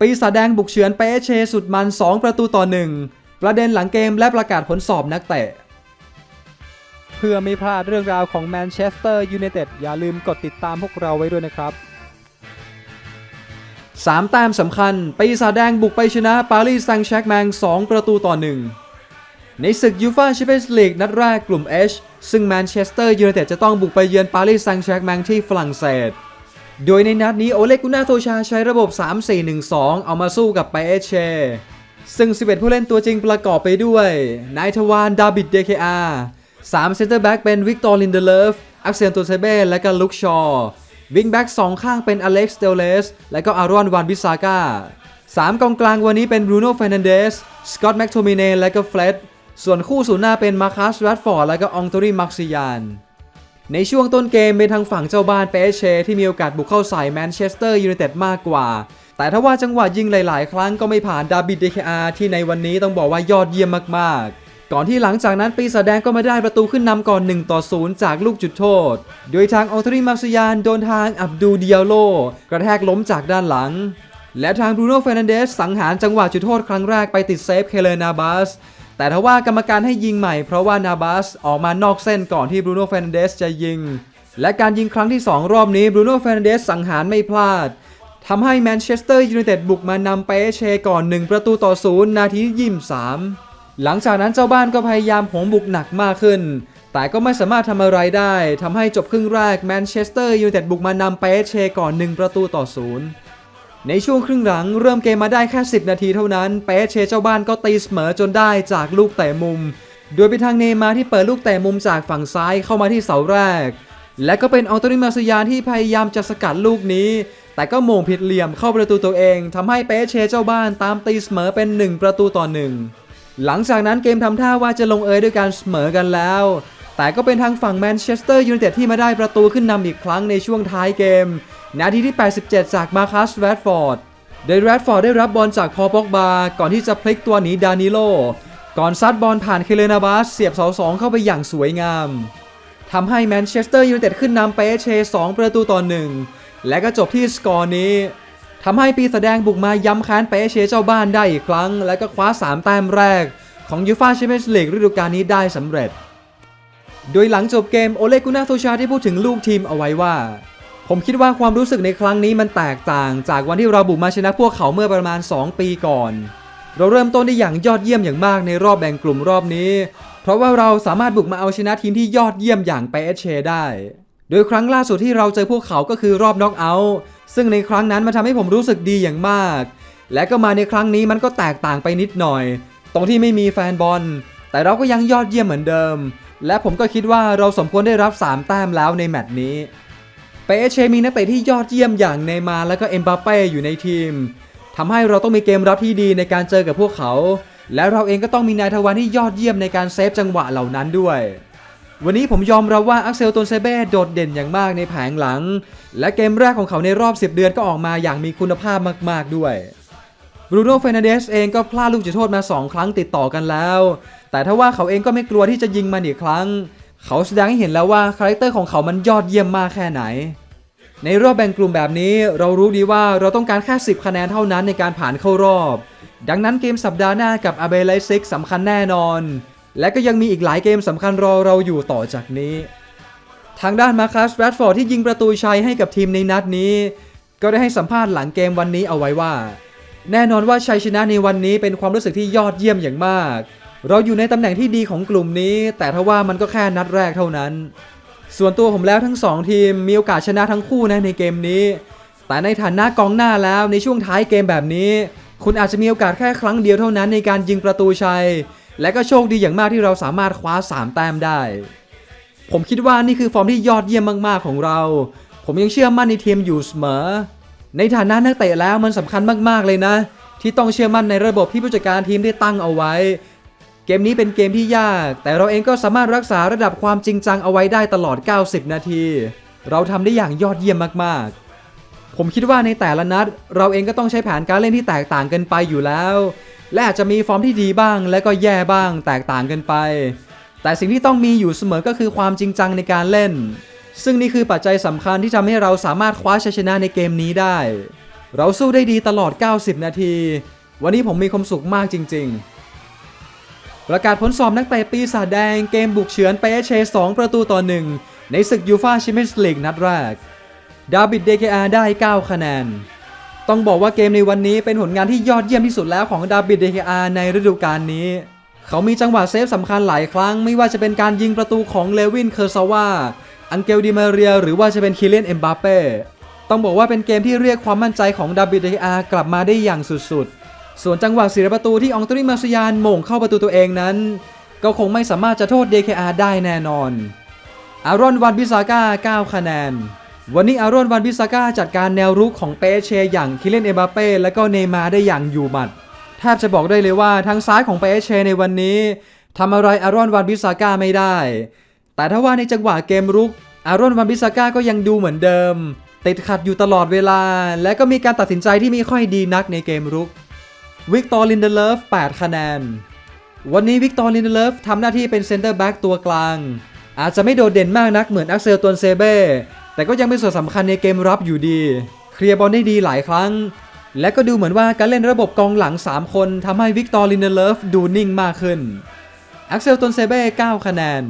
ปีศาจแดงบุกเฉือนเปเชสุดมัน 2 ประตูต่อ 1 ประเด็นหลังเกมและประกาศผลสอบนักเตะ เพื่อไม่พลาดเรื่องราวของแมนเชสเตอร์ยูไนเต็ดอย่าลืมกดติดตามพวกเราไว้ด้วยนะครับ 3 แต้มสำคัญ ปีศาจแดงบุกไปชนะปารีสแซงต์แชร์กแมง 2 ประตูต่อ 1 ในศึกยูฟาแชมเปี้ยนส์ลีกนัดแรกกลุ่ม H ซึ่งแมนเชสเตอร์ยูไนเต็ดจะต้องบุกไปเยือนปารีสแซงต์แชร์กแมงที่ฝรั่งเศส โดยในนัดนี้โอเลกุน่าโทชาใช้ระบบ 3-4-1-2 เอามาสู้กับไปเอเช ซึ่ง 11 ผู้เล่นตัวจริงประกอบไปด้วยนายทวานดาบิดเดเคอา3เซนเตอร์แบ็กเป็นวิกตอร์ลินเดเลฟอักเซนตัวเซเบ้และก็ลุกชอวิงแบ็กสองข้างเป็นอเล็กซ์เดลเลสและก็อารอนวานบิซาก้า3กองกลางวันนี้เป็นบรูโน่เฟรนันเดสสกอตแม็กโทมิเนและก็เฟลดส่วนคู่ศูนย์หน้าเป็นมาคัสแรดฟอร์ดและก็องโตรีมักซิยาน ในช่วงต้นเกมเป็นทางฝั่งเจ้าบ้านเปเชที่มีโอกาสบุกเข้าใส่แมนเชสเตอร์ยูไนเต็ดมากกว่า แต่ถ้าว่าจังหวะยิงหลาย ๆ ครั้งก็ไม่ผ่านดาบิดเดคอาที่ในวันนี้ต้องบอกว่ายอดเยี่ยมมาก ๆ ก่อนที่หลังจากนั้นปีศาจแดงก็มาได้ประตูขึ้นนำก่อน1ต่อ0จากลูกจุดโทษ โดยทางออตรีมาซิยานโดนทางอับดูเดิอาโลกระแทกล้มจากด้านหลัง และทางบรูโน่เฟรนันเดสสังหารจังหวะจุดโทษครั้งแรกไปติดเซฟเคเลนาบัส แต่ทว่ากรรมการให้ยิงใหม่เพราะว่านาบัสออกมานอกเส้นก่อนที่บรูโน่เฟรนเดสจะยิง และการยิงครั้งที่ 2 รอบนี้บรูโน่เฟรนเดสสังหารไม่พลาดทำให้แมนเชสเตอร์ยูไนเต็ดบุกมานำเปเชก่อน 1 ประตูต่อศูนย์นาทีที่23หลังจากนั้นเจ้าบ้านก็พยายามโหมบุกหนักมากขึ้น แต่ก็ไม่สามารถทำอะไรได้ทำให้จบครึ่งแรกแมนเชสเตอร์ยูไนเต็ดบุกมานำเปเชก่อน 1 ประตูต่อศูนย์ ในช่วงครึ่งหลังเริ่มเกมมาได้แค่ 10 นาทีเท่านั้น เปเชเจ้าบ้านก็ตีเสมอจนได้จากลูกเตะมุม โดยไปทางเนมาร์ที่เปิดลูกเตะมุมจากฝั่งซ้ายเข้ามาที่เสาแรก และก็เป็นอัลโตนิมาสยานที่พยายามจะสกัดลูกนี้ แต่ก็โมงผิดเหลี่ยมเข้าประตูตัวเองทำให้เปเชเจ้าบ้านตามตีเสมอเป็น 1 ประตูต่อ1หลังจากนั้นเกมทำท่าว่าจะลงเอยด้วยการเสมอกันแล้ว แต่ก็เป็นทางฝั่งแมนเชสเตอร์ยูไนเต็ดที่มาได้ประตูขึ้นนำอีกครั้งในช่วงท้ายเกม นาทีที่ 87 จากมาคัสแรดฟอร์ดโดยแรดฟอร์ดได้รับบอลจากพอป็อกบา ก่อนที่จะพลิกตัวหนีดานิโล ก่อนซัดบอลผ่านเคเลนาบัสเสียบเสาสองเข้าไปอย่างสวยงามทำให้แมนเชสเตอร์ยูไนเต็ดขึ้นนำเปเช2ประตูต่อ1และก็จบที่สกอร์นี้ทำให้ปีศาจแดงบุกมาย้ำค้านเปเชเจ้าบ้านได้อีกครั้ง และก็คว้า 3 แต้มแรกของยูฟาแชมเปี้ยนส์ลีกฤดูกาลนี้ได้สำเร็จ โดยหลังจบเกมโอเลกุน่าโซชาที่พูดถึงลูกทีมเอาไว้ว่า ผมคิดว่าความรู้สึกในครั้งนี้มันแตกต่าง จากวันที่เราบุกมาชนะพวกเขาเมื่อประมาณ 2 ปีก่อน เราเริ่มต้นได้อย่างยอดเยี่ยมอย่างมากในรอบแบ่งกลุ่มรอบนี้ เพราะว่าเราสามารถบุกมาเอาชนะทีมที่ยอดเยี่ยมอย่างเปเชได้ โดยครั้งล่าสุดที่เราเจอพวกเขาก็คือรอบน็อกเอาท์ซึ่งในครั้งนั้นมันทำให้ผมรู้สึกดีอย่างมาก และก็มาในครั้งนี้มันก็แตกต่างไปนิดหน่อย ตรงที่ไม่มีแฟนบอล แต่เราก็ยังยอดเยี่ยมเหมือนเดิม และผมก็คิดว่าเราสมควรได้รับ 3 แต้มแล้วในแมตช์นี้ เปเชมีนักเตะที่ยอดเยี่ยมอย่างเนมาร์และก็เอ็มบัปเป้อยู่ในทีมทำให้เราต้องมีเกมรับที่ดีในการเจอกับพวกเขา และเราเองก็ต้องมีนายทวารที่ยอดเยี่ยมในการเซฟจังหวะเหล่านั้นด้วย วันนี้ผมยอมรับว่าอักเซลตนเซเบ้โดดเด่นอย่างมากในแผงหลัง และเกมแรกของเขาในรอบ 10 เดือนก็ออกมาอย่างมีคุณภาพมาก ๆด้วย บรูโน่เฟรนันเดสเองก็พลาดลูกจุดโทษมา 2 ครั้งติดต่อกันแล้ว แต่ถ้าว่าเขาเองก็ไม่กลัวที่จะยิงมันอีกครั้ง เขาแสดงให้เห็นแล้วว่าคาแรคเตอร์ของเขามันยอดเยี่ยมมากแค่ไหน ในรอบแบ่งกลุ่มแบบนี้ เรารู้ดีว่าเราต้องการแค่ 10 คะแนนเท่านั้นในการผ่านเข้ารอบ ดังนั้นเกมสัปดาห์หน้ากับอาเบไลซิกสำคัญแน่นอน และก็ยังมีอีกหลายเกมสำคัญรอเราอยู่ต่อจากนี้ ทางด้านมาคัสแรดฟอร์ดที่ยิงประตูชัยให้กับทีมในนัดนี้ ก็ได้ให้สัมภาษณ์หลังเกมวันนี้เอาไว้ว่า แน่นอนว่าชัยชนะในวันนี้เป็นความรู้สึกที่ยอดเยี่ยมอย่างมาก เราอยู่ในตำแหน่งที่ดีของกลุ่มนี้ แต่ทว่ามันก็แค่นัดแรกเท่านั้น ส่วนตัวผมแล้วทั้ง 2 ทีมมีโอกาสชนะทั้งคู่นะในเกมนี้ แต่ในฐานะกองหน้าแล้วในช่วงท้ายเกมแบบนี้ คุณอาจจะมีโอกาสแค่ครั้งเดียวเท่านั้นในการยิงประตูชัย และก็โชคดีอย่างมากที่เราสามารถคว้า 3 แต้มได้ ผมคิดว่านี่คือฟอร์มที่ยอดเยี่ยมมากๆของเรา ผมยังเชื่อมั่นในทีมอยู่เสมอ ในฐานะนักเตะแล้วมันสำคัญมากๆเลยนะ ที่ต้องเชื่อมั่นในระบบที่ผู้จัดการทีมได้ตั้งเอาไว้ เกมนี้เป็นเกมที่ยาก แต่เราเองก็สามารถรักษาระดับความจริงจังเอาไว้ได้ตลอด 90 นาที เราทำได้อย่างยอดเยี่ยมมากๆ ผมคิดว่าในแต่ละนัด เราเองก็ต้องใช้แผนการเล่นที่แตกต่างกันไปอยู่แล้ว และอาจจะมีฟอร์มที่ดีบ้าง และก็แย่บ้างแตกต่างกันไป แต่สิ่งที่ต้องมีอยู่เสมอก็คือความจริงจังในการเล่น ซึ่งนี่คือปัจจัยสำคัญที่ทำให้เราสามารถคว้าชัยชนะในเกมนี้ได้ เราสู้ได้ดีตลอด 90 นาที วันนี้ผมมีความสุขมากจริง ๆ ประกาศผลสอบนักเตะปีศาจแดงเกมบุกเฉือนไปเอเช2 ประตูต่อ1ในศึกยูฟาแชมเปี้ยนส์ลีกนัดแรก ดาบิดเดเคอาได้ 9 คะแนน ต้องบอกว่าเกมในวันนี้เป็นผลงานที่ยอดเยี่ยมที่สุดแล้วของดาบิดเดเคอาในฤดูกาลนี้เขามีจังหวะเซฟสำคัญหลายครั้ง ไม่ว่าจะเป็นการยิงประตูของเลวินเคอร์ซาวา อังเกลดิมาเรียหรือว่าจะเป็นคิเลนเอ็มบาเป้ต้องบอกว่าเป็นเกมที่เรียกความมั่นใจของดาบิดเดเคอากลับมาได้อย่างสุดๆ ส่วนจังหวะเสียประตูที่อองตรีมาซยานโม่งเข้าประตูตัวเองนั้น ก็คงไม่สามารถจะโทษ DKR ได้แน่นอน อารอนวันบิซาก้า9คะแนน วันนี้อารอนวันบิซาก้าจัดการแนวรุกของเปเชอย่างคิเลนเอมบาเป้และก็เนมาได้อย่างอยู่หมัด แทบจะบอกได้เลยว่าทางซ้ายของเปเชในวันนี้ทำอะไรอารอนวันบิซาก้าไม่ได้ แต่ถ้าว่าในจังหวะเกมรุก อารอนวันบิซาก้าก็ยังดูเหมือนเดิม ติดขัดอยู่ตลอดเวลา และก็มีการตัดสินใจที่ไม่ค่อยดีนักในเกมรุก วิกตอร์ลินเดเลฟ8คะแนน วันนี้วิกตอร์ลินเดเลฟทำหน้าที่เป็นเซนเตอร์แบ็กตัวกลาง อาจจะไม่โดดเด่นมากนักเหมือนอักเซลตวนเซเบ้แต่ก็ยังเป็นส่วนสำคัญในเกมรับอยู่ดี เคลียร์บอลได้ดีหลายครั้ง และก็ดูเหมือนว่าการเล่นระบบกองหลัง 3 คนทำให้วิกตอร์ลินเดเลฟดูนิ่งมากขึ้นอักเซลตวนเซเบ้9คะแนน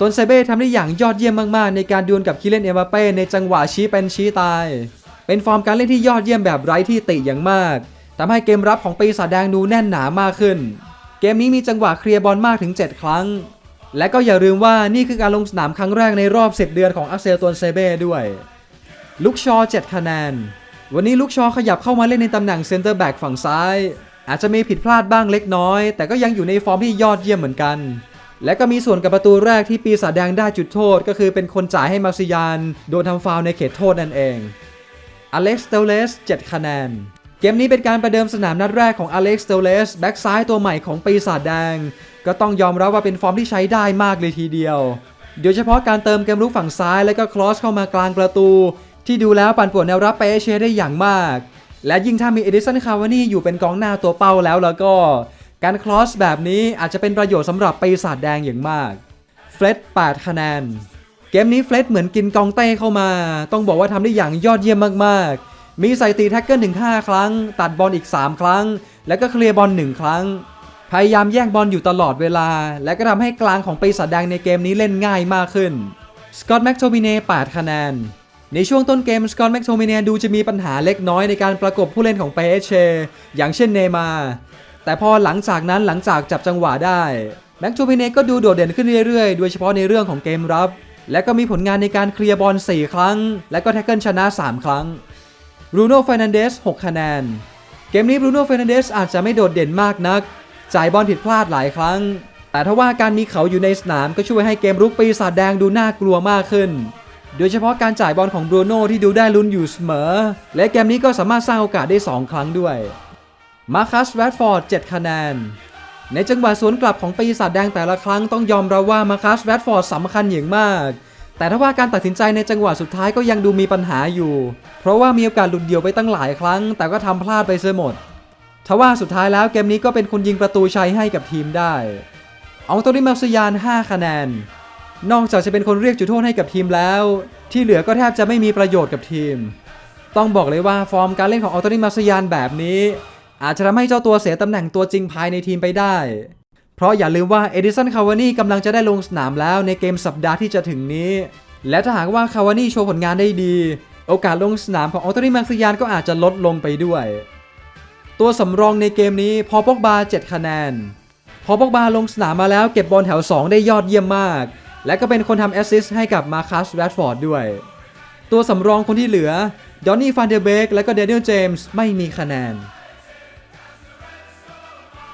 ตนเซเบ้ทำได้อย่างยอดเยี่ยมมากๆ ในการดวลกับคิเลนเอมบาเป้ในจังหวะชี้เป็นชี้ตาย เป็นฟอร์มการเล่นที่ยอดเยี่ยมแบบไร้ที่ติอย่างมากทำให้เกมรับของปีศาจแดงดูแน่นหนามากขึ้น เกมนี้มีจังหวะเคลียร์บอลมากถึง 7 ครั้ง และก็อย่าลืมว่านี่คือการลงสนามครั้งแรกในรอบ 10 เดือนของอักเซลตวนเซเบ้ด้วยลุกชอ 7 คะแนน วันนี้ลุกชอขยับเข้ามาเล่นในตำแหน่งเซนเตอร์แบ็กฝั่งซ้าย อาจจะมีผิดพลาดบ้างเล็กน้อย แต่ก็ยังอยู่ในฟอร์มที่ยอดเยี่ยมเหมือนกัน และก็มีส่วนกับประตูแรกที่ปีศาจแดงได้จุดโทษ ก็คือเป็นคนจ่ายให้มาซิยาน โดนทำฟาวล์ในเขตโทษนั่นเอง อเล็กซ์เตเลส 7 คะแนน เกมนี้เป็นการประเดิมสนามนัดแรกของอเล็กซ์เตเลสแบ็กซ้ายตัวใหม่ของปีศาจแดง ก็ต้องยอมรับว่าเป็นฟอร์มที่ใช้ได้มากเลยทีเดียว โดยเฉพาะการเติมเกมลุกฝั่งซ้ายและก็คลอสเข้ามากลางประตู ที่ดูแล้วปั่นป่วนแนวรับเปเชได้อย่างมาก และยิ่งถ้ามีเอดิสันคาวานี่อยู่เป็นกองหน้าตัวเป้าแล้วแล้วก็ การคลอสแบบนี้อาจจะเป็นประโยชน์สำหรับปีศาจแดงอย่างมากเฟลด8คะแนน เกมนี้เฟลดเหมือนกินกองเต้เข้ามา ต้องบอกว่าทำได้อย่างยอดเยี่ยมมากๆ มีใส่ตีแท็กเกิลถึง 5 ครั้ง ตัดบอลอีก 3 ครั้ง แล้วก็เคลียร์บอล1ครั้ง พยายามแย่งบอลอยู่ตลอดเวลา และก็ทำให้กลางของปีศาจแดงในเกมนี้เล่นง่ายมากขึ้นสกอตต์แม็กโทมิเน่8คะแนนในช่วงต้นเกมสกอตต์แม็กโทมิเน่ดูจะมีปัญหาเล็กน้อยในการประกบผู้เล่นของเปเชอย่างเช่นเนมาร์ แต่พอหลังจากนั้นหลังจากจับจังหวะได้แม็กโทมิเนก็ดูโดดเด่นขึ้นเรื่อยๆ โดยเฉพาะในเรื่องของเกมรับ และก็มีผลงานในการเคลียร์บอล 4 ครั้ง และก็แท็กเกิลชนะ 3 ครั้งรูโน่ฟรนันเดส6คะแนน เกมนี้รูโน่ฟรนันเดสอาจจะไม่โดดเด่นมากนัก จ่ายบอลผิดพลาดหลายครั้ง แต่ถ้าว่าการมีเขาอยู่ในสนามก็ช่วยให้เกมรุกปีศาจแดงดูน่ากลัวมากขึ้น โดยเฉพาะการจ่ายบอลของบรูโน่ที่ดูได้ลุ้นอยู่เสมอ และเกมนี้ก็สามารถสร้างโอกาสได้ 2 ครั้งด้วย มาคัสแรดฟอร์ด 7 คะแนน ในจังหวะสวนกลับของปีศาจแดงแต่ละครั้งต้องยอมรับว่ามาคัสแรดฟอร์ดสำคัญอย่างมาก แต่ถ้าว่าการตัดสินใจในจังหวะสุดท้ายก็ยังดูมีปัญหาอยู่ เพราะว่ามีโอกาสหลุดเดี่ยวไปตั้งหลายครั้ง แต่ก็ทำพลาดไปเสียหมดทว่าสุดท้ายแล้วเกมนี้ก็เป็นคนยิงประตูชัยให้กับทีมได้อองโตนิมาซยาน 5 คะแนน นอกจากจะเป็นคนเรียกจุดโทษให้กับทีมแล้ว ที่เหลือก็แทบจะไม่มีประโยชน์กับทีม ต้องบอกเลยว่าฟอร์มการเล่นของอองโตนิมาซยานแบบนี้ อาจจะทำให้เจ้าตัวเสียตำแหน่งตัวจริงภายในทีมไปได้ เพราะอย่าลืมว่าเอดิสันคาวานี่กำลังจะได้ลงสนามแล้วในเกมสัปดาห์ที่จะถึงนี้ และถ้าหากว่าคาวานี่โชว์ผลงานได้ดี โอกาสลงสนามของอองโตนิมาซยานก็อาจจะลดลงไปด้วย ตัวสำรองในเกมนี้พอปอกบา7คะแนน พอปอกบาลงสนามมาแล้วเก็บบอลแถว 2 ได้ยอดเยี่ยมมาก และก็เป็นคนทำแอสซิสต์ให้กับมาคัสแรดฟอร์ดด้วยตัวสำรองคนที่เหลือ ดอนนี่ฟานเดเบกและก็เดนิเอลเจมส์ไม่มีคะแนน